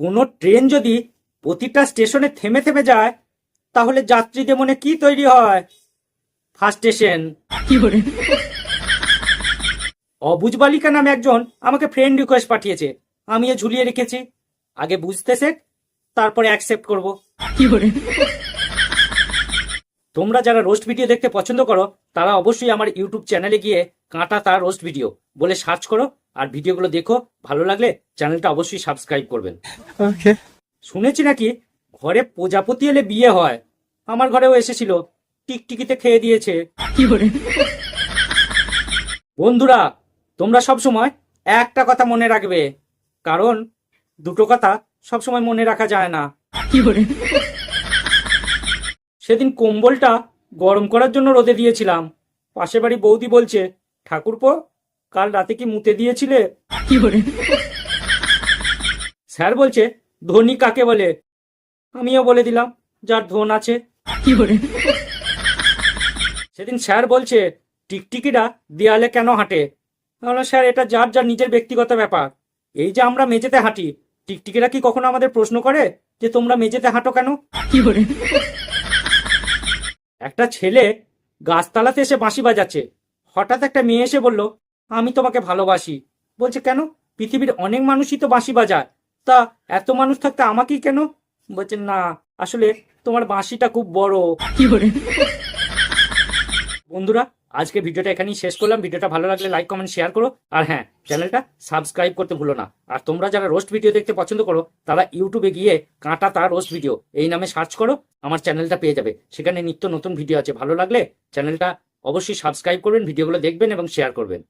কোনো ট্রেন যদি প্রতিটা স্টেশনে থেমে থেমে যায় তাহলে যাত্রীদের মনে কি তৈরি হয়? ফার্স্ট স্টেশন অবুজ বালিকা নামে একজন আমাকে ফ্রেন্ড রিকোয়েস্ট পাঠিয়েছে। আমি এ ঝুলিয়ে রেখেছি। আগে বুঝতে শেখ তারপরে অ্যাকসেপ্ট করব। তোমরা যারা রোস্ট ভিডিও দেখতে পছন্দ করো তারা অবশ্যই আমার ইউটিউব চ্যানেলে গিয়ে কাঁটা তার রোস্ট ভিডিও বলে সার্চ করো। আর ভিডিওগুলো দেখো ভালো লাগলে চ্যানেলটা অবশ্যই সাবস্ক্রাইব করবেন। Okay. শুনেছি নাকি ঘরে প্রজাপতি এলে বিয়ে হয়? আমার ঘরেও এসেছিল টিকটিকিতে খেয়ে দিয়েছে। বন্ধুরা তোমরা সব সময় একটা কথা মনে রাখবে কারণ দুটো কথা সব সময় মনে রাখা যায় না। কি সেদিন কম্বলটা গরম করার জন্য রোদে দিয়েছিলাম। পাশে বাড়ি বৌদি বলছে ঠাকুরপো কাল রাতে কি মুতে দিয়েছিলে? স্যার বলছে ধনী কাকে বলে? আমিও বলে দিলাম যার ধন আছে। কি সেদিন স্যার বলছে টিকটিকিরা দেয়ালে কেন হাঁটে? বললাম, স্যার এটা যার যার নিজের ব্যক্তিগত ব্যাপার। এই যে আমরা মেঝেতে হাঁটি টিকটিকিরা কি কখনো আমাদের প্রশ্ন করে যে তোমরা মেঝেতে হাঁটো কেন? কি একটা ছেলে গাছতলাতে এসে বাঁশি বাজাচ্ছে। হঠাৎ একটা মেয়ে এসে বলল আমি তোমাকে ভালোবাসি। বলছে কেন? পৃথিবীর অনেক মানুষই তো বাঁশি বাজায়। তা এত মানুষ থাকতে আমাকেই কেন? বলছে না আসলে তোমার বাঁশিটা খুব বড়। বন্ধুরা আজকে ভিডিওটা এখানেই শেষ করলাম। ভিডিওটা ভালো লাগলে লাইক কমেন্ট শেয়ার করো। আর হ্যাঁ চ্যানেলটা সাবস্ক্রাইব করতে ভুলো না। আর তোমরা যারা রোস্ট ভিডিও দেখতে পছন্দ করো তারা ইউটিউবে গিয়ে কাঁটা তার রোস্ট ভিডিও এই নামে সার্চ করো। আমার চ্যানেলটা পেয়ে যাবে। সেখানে নিত্য নতুন ভিডিও আছে। ভালো লাগলে চ্যানেলটা অবশ্যই সাবস্ক্রাইব করবেন ভিডিওগুলো দেখবেন এবং শেয়ার করবেন।